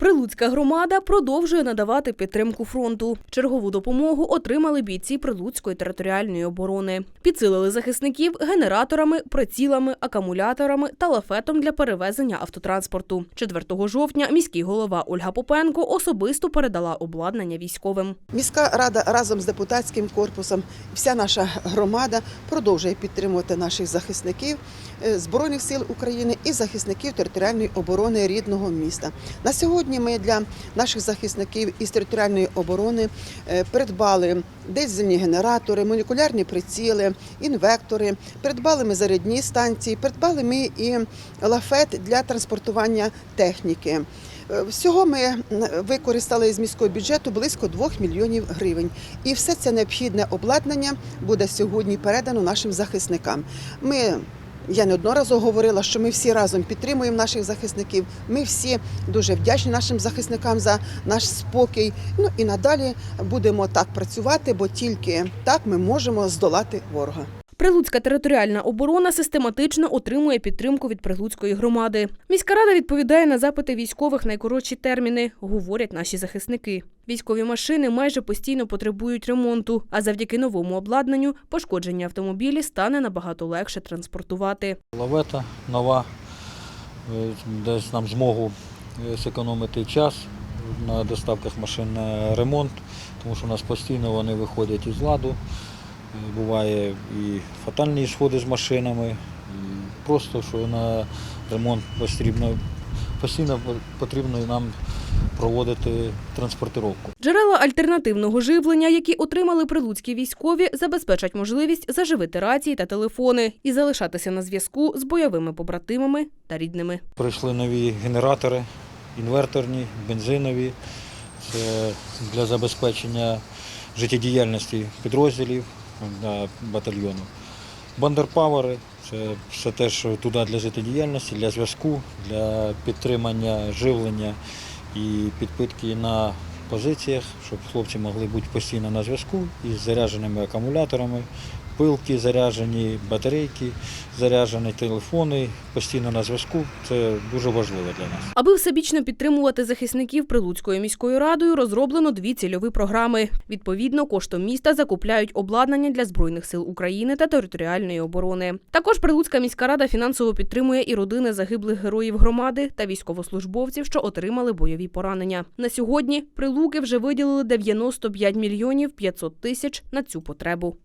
Прилуцька громада продовжує надавати підтримку фронту. Чергову допомогу отримали бійці Прилуцької територіальної оборони. Підсилили захисників генераторами, прицілами, акумуляторами та лафетом для перевезення автотранспорту. 4 жовтня міський голова Ольга Попенко особисто передала обладнання військовим. Міська рада разом з депутатським корпусом, вся наша громада продовжує підтримувати наших захисників е, Збройних сил України і захисників територіальної оборони рідного міста. На сьогодні ми для наших захисників із територіальної оборони е, придбали дизельні генератори, молекулярні приціли, інвектори. Придбали ми зарядні станції, придбали ми і лафет для транспортування техніки. Е, Всього ми використали з міського бюджету близько 2 мільйонів гривень. І все це необхідне обладнання буде сьогодні передано нашим захисникам. Ми я неодноразово говорила, що ми всі разом підтримуємо наших захисників. Ми всі дуже вдячні нашим захисникам за наш спокій. Ну і надалі будемо так працювати, бо тільки так ми можемо здолати ворога. Прилуцька територіальна оборона систематично отримує підтримку від Прилуцької громади. Міська рада відповідає на запити військових найкоротші терміни, говорять наші захисники. Військові машини майже постійно потребують ремонту, а завдяки новому обладнанню пошкоджені автомобілі стане набагато легше транспортувати. Лавета нова, е, дасть нам змогу е, зекономити час на доставках машин на ремонт, тому що у нас постійно вони виходять із ладу. Буває і фатальні сходи з машинами, і просто що на ремонт потрібно, постійно потрібно нам проводити транспортировку. Джерела альтернативного живлення, які отримали прилуцькі військові, забезпечать можливість заживити рації та телефони і залишатися на зв'язку з бойовими побратимами та рідними. Прийшли нові генератори, інверторні, бензинові. Це для забезпечення життєдіяльності підрозділів батальйону. Бандерпавери це все теж туди для життєдіяльності, для зв'язку, для підтримання живлення і підпитки на позиціях, щоб хлопці могли бути постійно на зв'язку із зарядженими акумуляторами, пилки заряджені, батарейки заряджені, телефони постійно на зв'язку. Це дуже важливо для нас. Аби всебічно підтримувати захисників Прилуцькою міською радою, розроблено дві цільові програми. Відповідно, коштом міста закупляють обладнання для збройних сил України та територіальної оборони. Також Прилуцька міська рада фінансово підтримує і родини загиблих героїв громади та військовослужбовців, що отримали бойові поранення. На сьогодні прилуки вже виділили 95 мільйонів 500 тисяч на цю потребу.